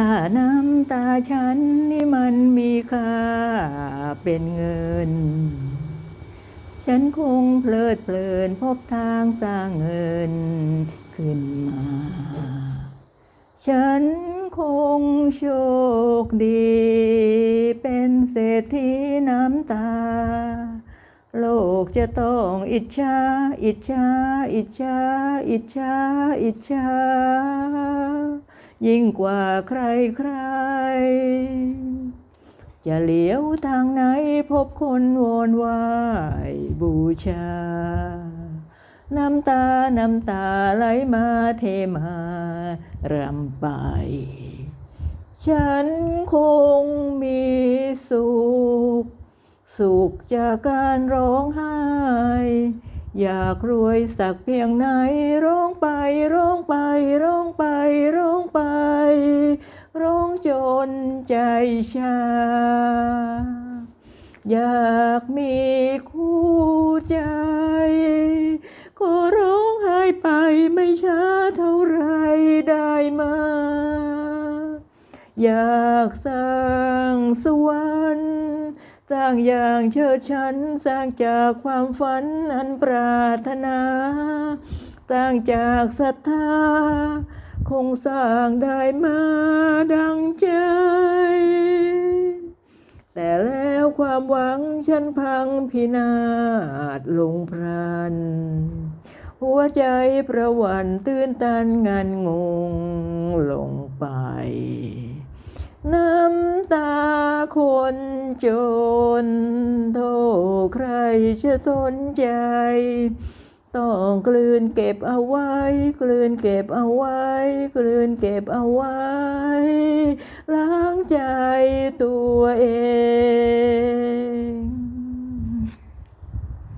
ถ้าน้ำตาฉันนี่มันมีค่าเป็นเงิน ฉันคงเพลิดเพลินพบทางสร้างเงินขึ้นมา ฉันคงโชคดี เป็นเศรษฐีน้ำตา โลกจะต้องอิจฉาอิจฉาอิจฉาอิจฉาอิจฉายิ่งกว่าใครใคร จะเหลียวทางไหนพบคนวนวายบูชา น้ำตา น้ำตาไหลมาเทมารำไป ฉันคงมีสุข สุขจากการร้องไห้ อยากรวยสักเพียงไหนร้องไปร้องไปร้องไปร้องไป ร้องจนใจชา อยากมีคู่ใจ ก็ร้องไห้ไปไม่ช้าเท่าไรได้มาอยากสร้างสวรรค์ สร้างอย่างเชิดชันสร้างจากความฝันอันปรารถนา สร้างจากศรัทธา คงสร้างได้มาดังใจ แต่แล้วความหวังฉันพังพินาศลงพรัน หัวใจประวันตื้นตันงานงงลงไป น้ำตา คนจนโทใครจะสนใจ ต้องกลืนเก็บเอาไว้ กลืนเก็บเอาไว้ กลืนเก็บเอาไว้